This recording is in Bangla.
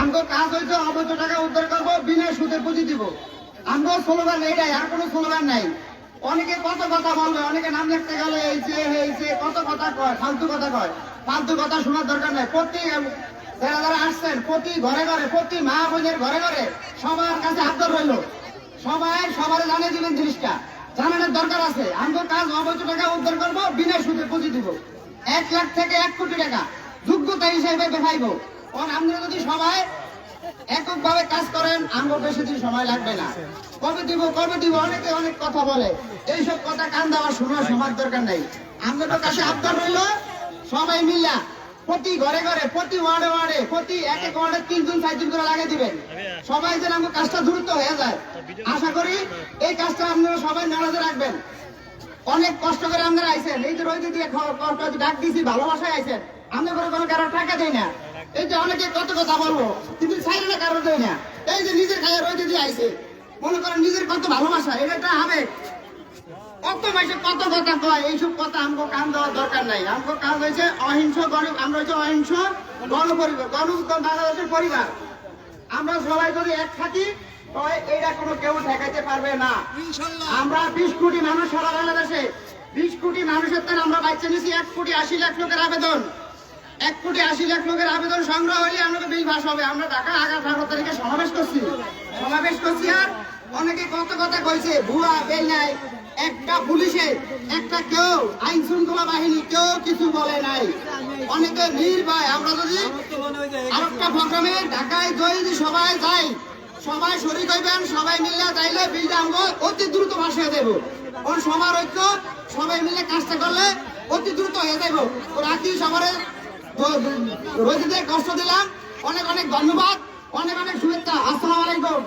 আমগো কাজ হইছে অবৈধ টাকা উদ্ধার করব, বিনা সুদে পুঁজি দিব। আমগো স্লোগান এইটাই, আর কোনো স্লোগান নাই। অনেকে কত কথা বলবে, অনেকে নাম লিখতে গেলে এই যে এই এইছে কত কথা কয়, ফালতু কথা কয়। ফালতু কথা শোনার দরকার নাই। প্রতি যারা যারা আসছেন, প্রতি ঘরে ঘরে, প্রতি মা বোনের ঘরে ঘরে সবার কাছে আবদার রইল। সবাই সবার জানিয়ে দিবেন জিনিসটা। জানানোর দরকার আছে। আমগো কাজ অবৈধ টাকা উদ্ধার করব, বিনা সুদে পুঁজি দিব। এক লাখ থেকে এক কোটি টাকা। যোগ্যতা হিসেবে দেখাইব কারণ আপনারা যদি সবাই এককভাবে কাজ করেন আমার বেশি দিন সময় লাগবে না। কবে দিব কবে দিব, অনেকে অনেক কথা বলে। এইসব কথা কান দেওয়ার সময় সময় দরকার নেই। আমাদের কাছে আবদার রইল, সবাই মিল্লা প্রতি ঘরে ঘরে, প্রতি ওয়ার্ডে ওয়ার্ডে, প্রতি এক এক ওয়ার্ডে তিনজন চারজন করে লাগিয়ে দিবেন। সবাই যেন আমার কাজটা দ্রুত হয়ে যায়। আশা করি এই কাজটা আপনারা সবাই নারাজে রাখবেন। অনেক কষ্ট করে আপনারা আইছেন। এই যে রোজ দিয়ে ডাক দিছি, ভালোবাসায় আইছেন। আমরা করে কোনো কারও টাকা দেয় না। এই যে অনেকে কত কথা বলব কিন্তু না কারও দেয় না। এই যে নিজের খায় আইছে। মনে করেন নিজের কত ভালোবাসা এটা একটা আবেগ। কত মাসে কত কথা কয় এইসব কথা আমগো কান দেওয়ার দরকার নাই। আমগো কাজ হয়েছে অহিংস গণ আমরা হচ্ছে অহিংস গণপরিবার গণতন্ত্র বাংলাদেশের পরিবার। আমরা সবাই যদি এক থাকি তবে এইটা কোনো কেউ ঠেকাইতে পারবে না। আমরা বিশ কোটি মানুষ সারা বাংলাদেশে। বিশ কোটি মানুষের তার আমরা বাচ্চা নিয়েছি এক কোটি আশি লাখ লোকের আবেদন। এক কোটি আশি লাখ লোকের আবেদন সংগ্রহ হলে আমাকে বিল পাস হবে। আমরা ঢাকা আগামী আঠারো তারিখে সমাবেশ করছি। সমাবেশ করছি আর অনেকে কত কথা কইছে, ভুয়া বেল নাই একটা পুলিশে, একটা কেউ আইন শৃঙ্খলা বাহিনী, কেউ কিছু বলে নাই। অনেকে নির্ভয়। আমরা যদি আরেকটা প্রোগ্রামে ঢাকায় যদি সবাই যাই, সবাই শরীর হইবেন সবাই মিলে যাইলে বিলটা আমরা অতি দ্রুত ভাসিয়ে দেব ওর সবার ঐক্য, সবাই মিলে কাজটা করলে অতি দ্রুত হয়ে তো রাখি সবার রোগীদের কষ্ট দিলাম। অনেক অনেক ধন্যবাদ। অনেক অনেক শুভেচ্ছা। আসসালাম আলাইকুম।